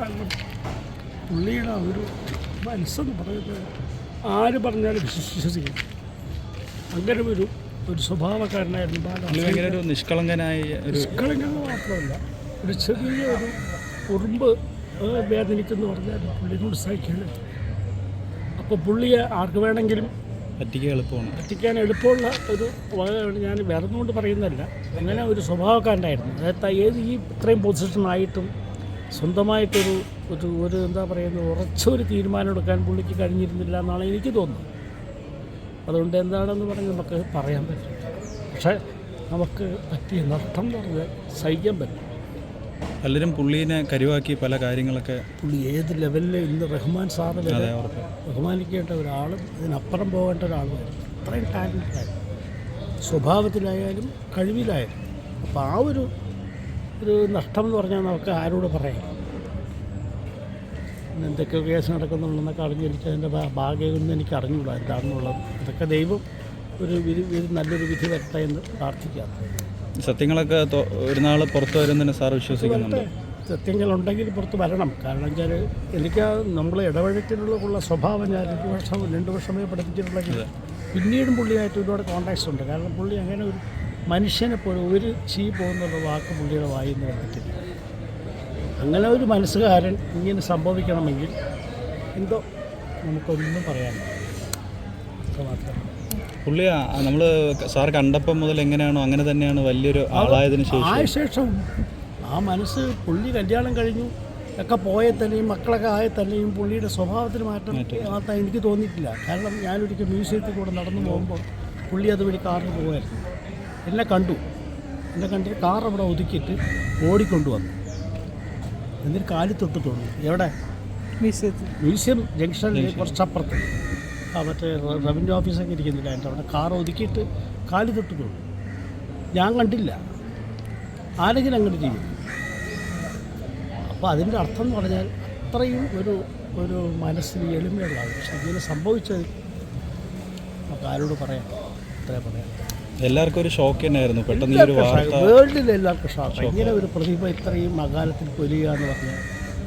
കാരണം പുള്ളിയുടെ ഒരു മനസ്സെന്ന് പറയുന്നത് ആര് പറഞ്ഞാലും വിശ്വസിക്കും. അങ്ങനെ ഒരു ഒരു സ്വഭാവക്കാരനായിരുന്നു ബാല നിഷ്കളങ്കനായ നിഷ്കളങ്കത മാത്രമല്ല ഒരു ചെറിയ ഒരു ഉറുമ്പ് വേദനിക്കുന്നു പറഞ്ഞാൽ പുള്ളിനോട് സഹിക്കണം അപ്പോൾ പുള്ളിയെ ആർക്ക് വേണമെങ്കിലും പറ്റിക്കാൻ എളുപ്പമാണ്. പറ്റിക്കാൻ എളുപ്പമുള്ള ഒരു വകയാണ് ഞാൻ വേറെ കൊണ്ട് പറയുന്നതല്ല. അങ്ങനെ ഒരു സ്വഭാവക്കാരനായിരുന്നു. അതായത് ഏത് ഈ ഇത്രയും പൊസിഷനായിട്ടും സ്വന്തമായിട്ടൊരു ഒരു ഒരു എന്താ പറയുന്നത് ഉറച്ചൊരു തീരുമാനം എടുക്കാൻ പുള്ളിക്ക് കഴിഞ്ഞിരുന്നില്ല എന്നാണ് എനിക്ക് തോന്നുന്നത്. അതുകൊണ്ട് എന്താണെന്ന് പറഞ്ഞ് നമുക്ക് പറയാൻ പറ്റും പക്ഷേ നമുക്ക് പറ്റിയ നഷ്ടം എന്ന് പറഞ്ഞാൽ സഹിക്കാൻ പറ്റും പലരും പുള്ളീനെ കരുവാക്കി പല കാര്യങ്ങളൊക്കെ പുള്ളി ഏത് ലെവലിൽ ഇന്ന് റഹ്മാൻ സാറ് വരെ ബഹുമാനിക്കേണ്ട ഒരാളും അതിനപ്പുറം പോകേണ്ട ഒരാളും അത്രയും ടാലന്റായിരുന്നു സ്വഭാവത്തിലായാലും കഴിവിലായാലും. അപ്പോൾ ആ ഒരു ഒരു നഷ്ടം എന്ന് പറഞ്ഞാൽ നമുക്ക് ആരോട് പറയാം? എന്തൊക്കെ കേസ് നടക്കുന്നുണ്ടെന്നൊക്കെ അറിഞ്ഞിരിച്ച് അതിന്റെ ഭാ- ഭാഗ്യമൊന്നും എനിക്ക് അറിഞ്ഞുകൂടാ എന്താണെന്നുള്ളത്. ഇതൊക്കെ ദൈവം ഒരു വിധി നല്ലൊരു വിധി വരട്ടെ എന്ന് പ്രാർത്ഥിക്കാം. സത്യങ്ങളൊക്കെ ഒരു നാൾ പുറത്തു വരുന്നതിന് സാർ വിശ്വസിക്കുന്നുണ്ട്. സത്യങ്ങളുണ്ടെങ്കിൽ പുറത്ത് വരണം. കാരണം വെച്ചാൽ എനിക്ക് നമ്മൾ ഇടപഴകത്തിലുള്ള സ്വഭാവം ഞാൻ രണ്ട് വർഷം രണ്ട് വർഷമേ പഠിപ്പിച്ചിട്ടുണ്ടെങ്കിൽ പിന്നീടും പുള്ളിയായിട്ട് ഒരുപാട് കോണ്ടാക്ട്സ് ഉണ്ട്. കാരണം പുള്ളി അങ്ങനെ ഒരു മനുഷ്യനെ പോലും ഒരു ചീ പോകുന്നുള്ള വാക്ക് പുള്ളിയുടെ വായിൽ നിന്ന് വന്നിട്ടില്ല അങ്ങനെ ഒരു മനസ്സുകാരൻ ഇങ്ങനെ സംഭവിക്കണമെങ്കിൽ എന്തോ നമുക്കൊന്നും പറയാനില്ല പുള്ളി നമ്മൾ സാർ കണ്ടപ്പം മുതൽ എങ്ങനെയാണോ അങ്ങനെ തന്നെയാണ് വലിയൊരു ആളായതിനു ശേഷം. ആയ ശേഷം ആ മനസ്സ് പുള്ളി കല്യാണം കഴിഞ്ഞു. ഒക്കെ പോയാൽ തന്നെയും മക്കളൊക്കെ ആയ തന്നെയും പുള്ളിയുടെ സ്വഭാവത്തിന് മാറ്റം മാത്രം എനിക്ക് തോന്നിയിട്ടില്ല. കാരണം ഞാനൊരിക്കൽ മ്യൂസിയത്തിൽ കൂടെ നടന്നു പോകുമ്പോൾ പുള്ളി അതുവഴി കാറിൽ പോകുമായിരുന്നു എന്നെ കണ്ടു. എന്നെ കണ്ടിട്ട് കാർ അവിടെ ഒതുക്കിയിട്ട് ഓടിക്കൊണ്ടുവന്നു. എന്നിട്ട് കാലി തൊട്ടിട്ടുണ്ട് എവിടെ? മ്യൂസിയം ജംഗ്ഷനിൽ കുറച്ചപ്പുറത്ത്. ആ മറ്റേ റവന്യൂ ഓഫീസൊക്കെ ഇരിക്കുന്നില്ല എന്റെ അവിടെ. കാർ ഒതുക്കിയിട്ട് കാലി തൊട്ടിട്ടുണ്ട് ഞാൻ കണ്ടില്ല. ആരെങ്കിലും അങ്ങോട്ട് ചെയ്യും. അപ്പോൾ അതിന്റെ അർത്ഥം എന്ന് പറഞ്ഞാൽ അത്രയും ഒരു ഒരു മനസ്സിന് എളിമയുള്ള പക്ഷെ ഇങ്ങനെ സംഭവിച്ചത് നമുക്ക് ആരോട് പറയാം? അത്രേ പറയാം. എല്ലാവർക്കും ഒരു ഷോക്ക് തന്നെയായിരുന്നു. പെട്ടെന്ന് ഈ ഒരു വാർത്ത വേൾഡിൽ എല്ലാവർക്കും ഷോക്ക് ഇങ്ങനെ ഒരു പ്രതിഭ ഇത്രയും അകാലത്തിൽ പൊലിയുക എന്ന് പറഞ്ഞാൽ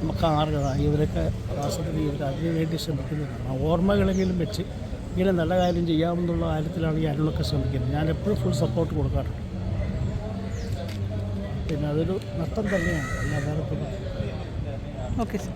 നമുക്ക് ആർക്കതാണ് ഇവരൊക്കെ വാസ്തവത്തിൽ ഇവർ അതിനുവേണ്ടി ശ്രമിക്കുന്നതാണ് ആ ഓർമ്മകളെങ്കിലും വെച്ച് ഇങ്ങനെ നല്ല കാര്യം ചെയ്യാമെന്നുള്ള കാര്യത്തിലാണ് ഈ അരുളൊക്കെ ശ്രമിക്കുന്നത്. ഞാൻ എപ്പോഴും ഫുൾ സപ്പോർട്ട് കൊടുക്കാറുണ്ട്. പിന്നെ അതൊരു നഷ്ടം തന്നെയാണ്. എല്ലാ അല്ലാതെ ഓക്കെ സാർ